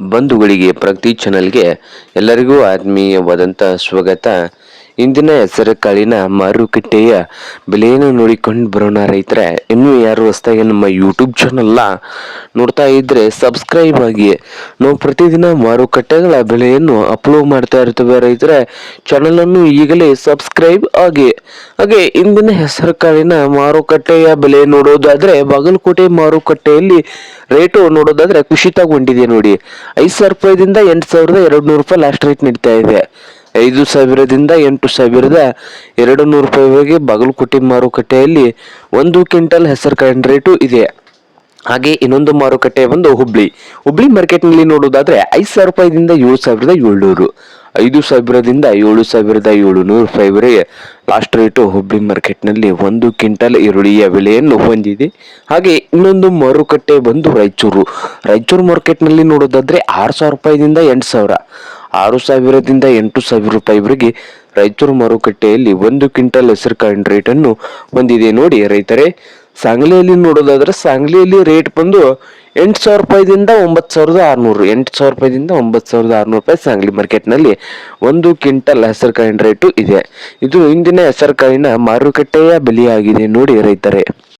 ಬಂಧುಗಳಿಗೆ ಪ್ರಗತಿ ಚಾನಲ್ಗೆ ಎಲ್ಲರಿಗೂ ಆತ್ಮೀಯವಾದಂಥ ಸ್ವಾಗತ. ಇಂದಿನ ಹೆಸರುಕಾಳಿನ ಮಾರುಕಟ್ಟೆಯ ಬೆಲೆಯನ್ನು ನೋಡಿಕೊಂಡು ಬರೋಣ ರೈತರೆ. ಇನ್ನೂ ಯಾರು ಹೊಸದಾಗಿ ನಮ್ಮ ಯೂಟ್ಯೂಬ್ ಚಾನಲ್ನ ನೋಡ್ತಾ ಇದ್ದರೆ ಸಬ್ಸ್ಕ್ರೈಬ್ ಆಗಿ. ನಾವು ಪ್ರತಿದಿನ ಮಾರುಕಟ್ಟೆಗಳ ಬೆಲೆಯನ್ನು ಅಪ್ಲೋಡ್ ಮಾಡ್ತಾ ಇರ್ತೇವೆ ರೈತರೆ. ಚಾನಲನ್ನು ಈಗಲೇ ಸಬ್ಸ್ಕ್ರೈಬ್ ಆಗಿ. ಹಾಗೆ ಇಂದಿನ ಹೆಸರುಕಾಳಿನ ಮಾರುಕಟ್ಟೆಯ ಬೆಲೆ ನೋಡೋದಾದ್ರೆ, ಬಾಗಲಕೋಟೆ ಮಾರುಕಟ್ಟೆಯಲ್ಲಿ ರೇಟು ನೋಡೋದಾದ್ರೆ ಕುಸಿತಗೊಂಡಿದೆ ನೋಡಿ. ಐದು ಸಾವಿರ ರೂಪಾಯಿದಿಂದ ಎಂಟು ಸಾವಿರದ ಎರಡು ನೂರು ರೂಪಾಯಿ ಲಾಸ್ಟ್ ರೇಟ್ ನೀಡ್ತಾ ಇದೆ. ಐದು ಸಾವಿರದಿಂದ ಎಂಟು ಸಾವಿರದ ಎರಡು ನೂರು ರೂಪಾಯಿವರೆಗೆ ಬಾಗಲಕೋಟೆ ಮಾರುಕಟ್ಟೆಯಲ್ಲಿ ಒಂದು ಕ್ವಿಂಟಲ್ ಹೆಸರುಕಾಳಿನ ರೇಟು ಇದೆ. ಹಾಗೆ ಇನ್ನೊಂದು ಮಾರುಕಟ್ಟೆ ಬಂದು ಹುಬ್ಳಿ. ಹುಬ್ಳಿ ಮಾರ್ಕೆಟ್ನಲ್ಲಿ ನೋಡೋದಾದ್ರೆ ಐದು ಸಾವಿರ ರೂಪಾಯಿದಿಂದ ಏಳು ಸಾವಿರದ ಏಳ್ನೂರು. ಐದು ಸಾವಿರದಿಂದ ಏಳು ಸಾವಿರದ ಏಳುನೂರು ರೂಪಾಯಿವರೆಗೆ ಲಾಸ್ಟ್ ರೇಟು ಹುಬ್ಳಿ ಮಾರ್ಕೆಟ್ನಲ್ಲಿ ಒಂದು ಕ್ವಿಂಟಲ್ ಈರುಳ್ಳಿಯ ಬೆಲೆಯನ್ನು ಹೊಂದಿದೆ. ಹಾಗೆ ಇನ್ನೊಂದು ಮಾರುಕಟ್ಟೆ ಬಂದು ರಾಯಚೂರು. ರಾಯಚೂರು ಮಾರ್ಕೆಟ್ನಲ್ಲಿ ನೋಡೋದಾದ್ರೆ ಆರು ಸಾವಿರ ರೂಪಾಯಿದಿಂದ ಎಂಟು ಸಾವಿರ. ಆರು ಸಾವಿರದಿಂದ ಎಂಟು ಸಾವಿರ ರೂಪಾಯಿವರೆಗೆ ರೈತರು ಮಾರುಕಟ್ಟೆಯಲ್ಲಿ ಒಂದು ಕ್ವಿಂಟಲ್ ಹೆಸರುಕಾಳಿನ ರೇಟನ್ನು ಬಂದಿದೆ ನೋಡಿ ರೈತರೇ. ಸಾಂಗ್ಲಿಯಲ್ಲಿ ನೋಡೋದಾದ್ರೆ ಸಾಂಗ್ಲಿಯಲ್ಲಿ ರೇಟ್ ಬಂದು ಎಂಟು ಸಾವಿರ ರೂಪಾಯಿದಿಂದ ಒಂಬತ್ತು ಸಾವಿರದ ಆರುನೂರು, ಎಂಟು ಸಾವಿರ ರೂಪಾಯಿದಿಂದ ಒಂಬತ್ತು ಸಾವಿರದ ಆರುನೂರು ರೂಪಾಯಿ ಸಾಂಗ್ಲಿ ಮಾರ್ಕೆಟ್ನಲ್ಲಿ ಒಂದು ಕ್ವಿಂಟಲ್ ಹೆಸರುಕಾಳಿನ ರೇಟು ಇದೆ. ಇದು ಇಂದಿನ ಹೆಸರುಕಾಳಿನ ಮಾರುಕಟ್ಟೆಯ ಬೆಲೆಯಾಗಿದೆ ನೋಡಿ ರೈತರೇ.